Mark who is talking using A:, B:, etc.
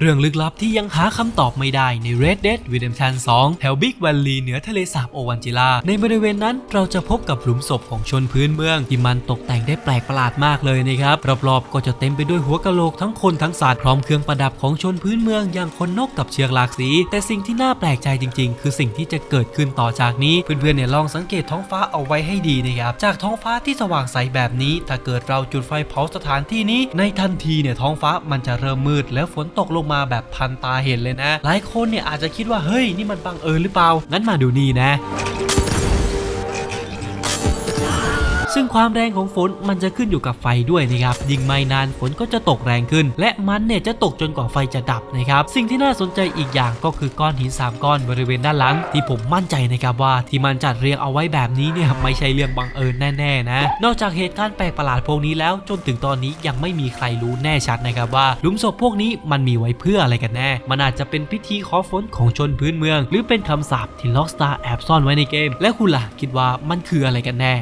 A: เรื่องลึกลับที่ยังหาคำตอบไม่ได้ใน Red Dead Redemption 2 แถว Big Valley เหนือทะเลสาบโอวันจิลา ในบริเวณนั้นเราจะพบกับหลุมศพของชนพื้นเมือง ที่มันตกแต่งได้แปลกประหลาดมากเลยนะครับ รอบๆก็จะเต็มไปด้วยหัวกะโหลกทั้งคนทั้งสัตว์พร้อมเครื่องประดับของชนพื้นเมืองอย่างคนนกกับเชือกหลากสี แต่สิ่งที่น่าแปลกใจจริง ๆ คือสิ่งที่จะเกิดขึ้นต่อจากนี้ เพื่อนๆเนี่ยลองสังเกตท้องฟ้าเอาไว้ให้ดีนะครับจากท้องฟ้าที่สว่างใสแบบนี้ ถ้าเกิดเราจุดไฟเผาสถานที่นี้ ในทันทีเนี่ยท้องฟ้ามันจะเริ่มมืด แล้วฝนตกลงมาแบบทันตาเห็นเลยนะ หลายคนเนี่ยอาจจะคิดว่าเฮ้ยนี่มันบังเอิญหรือเปล่า งั้นมาดูนี่นะ ซึ่งความแรงของฝนมันจะขึ้นอยู่กับไฟด้วยนะครับยิ่งไม่นานฝนก็จะตกแรงขึ้น และมันเนี่ยจะตกจนกว่าไฟจะดับนะครับสิ่งที่น่าสนใจอีกอย่างก็คือก้อนหิน 3 ก้อนบริเวณด้านหลัง ที่ผมมั่นใจนะครับว่าที่มันจัดเรียงเอาไว้แบบนี้เนี่ยไม่ใช่เรื่องบังเอิญแน่ๆนะ นอกจากเหตุการณ์แปลกประหลาดพวกนี้แล้ว จนถึงตอนนี้ยังไม่มีใครรู้แน่ชัดนะครับว่าหลุมศพพวกนี้มันมีไว้เพื่ออะไรกันแน่ มันอาจจะเป็นพิธีขอฝนของชนพื้นเมือง หรือเป็นคำสาปที่ล็อกสตาร์แอบซ่อนไว้ในเกม และคุณล่ะคิดว่ามันคืออะไรกันแน่